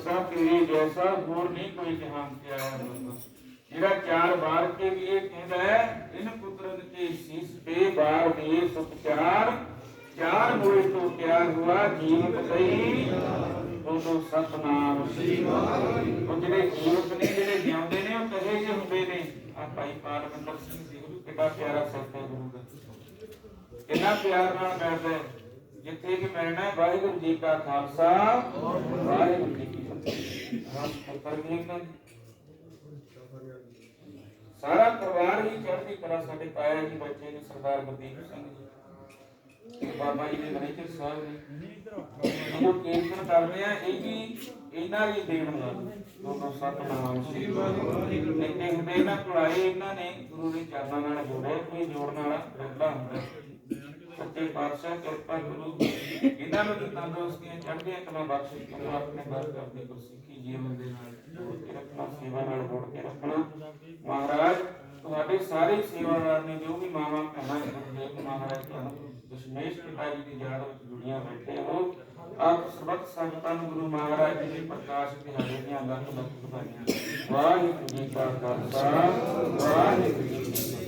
सा तेरे जैसा होर नहीं कोई जहान से आया दोस्तों ਜਿਹੜਾ ਚਾਰ ਵਾਰ ਕੇ ਲਈ ਕਹਿੰਦਾ ਹੈ ਇਨ ਕੁਦਰਤ ਕੇ ਸੀਸ ਤੇ ਬਾਰ ਦੇ ਸੁਪਚਾਰ ਚਾਰ ਮੋਏ ਤੋਂ ਪਿਆਰ ਹੁਆ, ਜੀਵਤ ਲਈ ਉਹਨੂੰ ਸਤਨਾਮ। ਸ੍ਰੀ ਵਾਹਿਗੁਰੂ ਉਹ ਜਿਹੜੇ ਜੀਵਤ ਨੇ, ਜਿਹੜੇ ਜਿਉਂਦੇ ਨੇ, ਉਹ ਕਹੇ ਜੇ ਹੁੰਦੇ ਨੇ ਆ ਭਾਈ ਪਾਰਮਿੰਦਰ ਸਿੰਘ ਜੀ ਗੁਰੂ ਕਿੰਨਾ ਪਿਆਰਾ ਸਤਿ ਗੁਰੂ ਦਾ ਕਿੰਨਾ ਪਿਆਰ ਨਾਲ ਕਰਦਾ ਜਿੱਥੇ ਕਿ ਮਿਲਣਾ ਵਾਹਿਗੁਰੂ ਜੀ ਕਾ ਖਾਲਸਾ, ਵਾਹਿਗੁਰੂ ਸਾਰਾ ਪਰਿਵਾਰ ਹੀ ਚੜ੍ਹਦੀ ਕਲਾ ਸਾਡੇ ਤਾਇਆ ਜੀ, ਬੱਚੇ ਨੇ, ਸਰਦਾਰ ਗੁਰਦੀਪ ਸਿੰਘ ਜੀ ਤੇ ਬਾਬਾ ਜੀ ਦੇ ਮੈਨੇਜਰ ਸਾਹਿਬ ਨੇ। ਜਦੋਂ ਕੀਰਤਨ ਕਰਦੇ ਆ ਇਹ ਵੀ ਇਹਨਾਂ ਦੀ ਦੇਣ ਦਾ ਦੋਨੋਂ ਸਤਨਾਮ ਸ੍ਰੀ ਵਾਹਿਗੁਰੂ ਨਿੱਕੇ ਹੁੰਦੇ ਇਹਨਾਂ ਕੋਲ ਆਏ ਇਹਨਾਂ ਨੇ ਗੁਰੂ ਦੇ ਚਰਨਾਂ ਨਾਲ ਜੋੜਿਆ, ਕੋਈ ਜੋੜਨ ਵਾਲਾ ਰੱਬਾ ਹੁੰਦਾ। ਸੱਚੇ ਪਾਤਸ਼ਾਹ, ਕਿਰਪਾ ਗੁਰੂ ਇਹਨਾਂ ਨੂੰ ਵੀ ਤੰਦਰੁਸਤੀਆਂ ਚੜ੍ਹਦੀਆਂ ਕਲਾ ਬਖਸ਼ੇ ਕਿਉਂ ਆਪਣੇ ਬਾਤ ਕਰਦੇ ਗੁਰਸਿੱਖੀ ਜੀਵਨ ਦੇ ਨਾਲ ਜੋੜ ਕੇ ਰੱਖਣਾ, ਸੇਵਾ ਨਾਲ ਜੋੜ ਕੇ ਰੱਖਣਾ। ਮਹਾਰਾਜ, ਤੁਹਾਡੇ ਸਾਰੇ ਸੇਵਾਦਾਰ ਨੇ ਜੋ ਵੀ ਮਾਵਾਂ, ਭੈਣਾਂ ਗੁਰਦੇਵ ਮਹਾਰਾਜ ਤੁਹਾਨੂੰ ਦਸ਼ਮੇਸ਼ ਪਿਤਾ ਜੀ ਦੀ ਯਾਦ ਵਿੱਚ ਜੁੜੀਆਂ ਬੈਠੇ ਹੋ। ਆਪ ਸਰਬੱਤ ਸੰਗਤਾਂ ਨੂੰ ਗੁਰੂ ਮਹਾਰਾਜ ਜੀ ਦੇ ਪ੍ਰਕਾਸ਼ ਦਿਹਾੜੇ ਦੀਆਂ ਲੱਖ ਲੱਖ ਵਧਾਈਆਂ ਵਾਹਿਗੁਰੂ ਜੀ ਕਾ ਖਾਲਸਾ, ਵਾਹਿਗੁਰੂ ਜੀ ਕੀ ਫਤਿਹ।